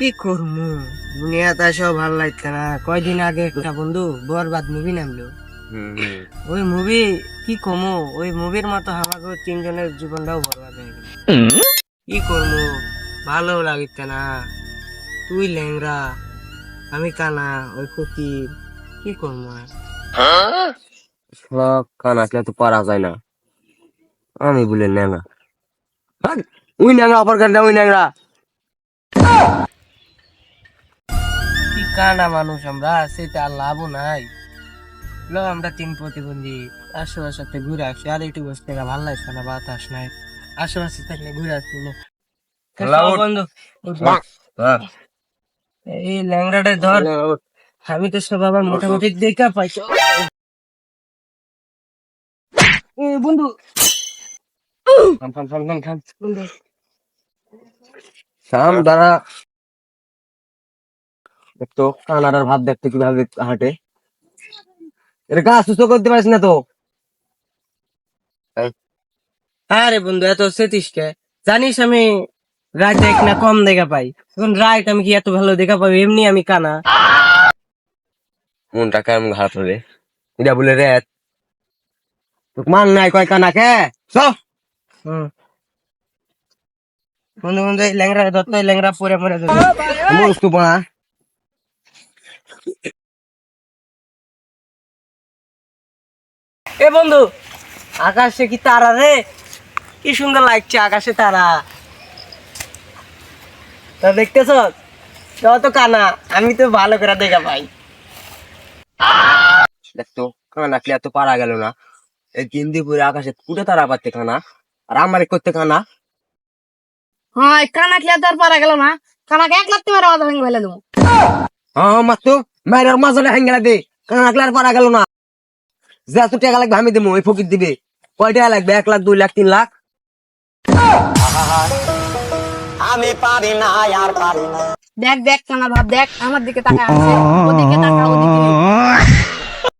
কি করমু? দুনিয়াতে সব ভালো লাগছে না। কয়দিন আগে একটা বন্ধু বরবাদ মুভি নামলো। ওই মুভি কি কমু? ওই মুভির মতো আমাকে তিনজনের জীবনটাও বরবাদ হয়ে গেল। কি করমু? ভালো লাগিচ্ছে না। তুই ল্যাংরা আমি কানা ওই ফকির। কি করব আর? কান আসলে তো পারা যায় না। আমি বলে ন্যাংরা উই ন্যাংরা অপর কানটা উই ন্যাংরা কি কানা মানুষ আমরা সেটা আর লাভও নাই। লো আমরা তিন প্রতিবন্ধী আশেপাশে ঘুরে আসি আর একটু বসে থেকে ভালো লাগছে না বাতাস নাই। আশেপাশে থাকলে ঘুরে আসি না। বন্ধু। এই ল্যাংড়াটা ধর আমি তো সব আবার মোটামুটি দেখা পাইছো বন্ধু থাম, থাম, থাম, থাম, থাম। দাঁড়া। দেখতো কানাডার ভাব দেখতো কীভাবে হাঁটে। এটা গা সুস্থ করতে পারিস না তো। আরে বন্ধু এত সেতিস কে? জানিস আমি রাত দেখ না কম দেখা পাই। এখন রাইট আমি কি এত ভালো দেখা পাই এমনি আমি কানা। মনটা কেমন খারাপ রে? এটা বলে রে তোকে মান নাই কয় কানা কে? সব হুম। বন্ধু বন্ধু এই ল্যাংরা দত্ত এই ল্যাংরা পরে পরে মস্ত পড়া। এ বন্ধু আকাশে কি তারা রে? কি সুন্দর লাগছে আকাশে তারা। তা দেখতেছ? তো কানা আমি তো ভালো করে দেখা পাই। দেখতো কানা কি এত পারা গেল না। এই গিন্দিপুরে আকাশে কুটে তারা পাচ্ছে কানা আর আমার করতে কানা। হ্যাঁ কানা খেলে তো আর পারা গেল না। কানাকে এক লাগতে পারে আওয়াজ ভেঙে ফেলে দেবো। হ্যাঁ মাতো মায়ের মাঝে হাঙ্গেলা দে কানা কি আর পারা গেল না। যে এত টাকা লাগবে আমি দেবো ওই ফকির দিবে। কয় টাকা লাগবে? এক লাখ দুই লাখ তিন লাখ? দেখ দেখ কানা ভাব দেখ আমার দিকে তাকা আছে। ওদিকে তাকা ওদিকে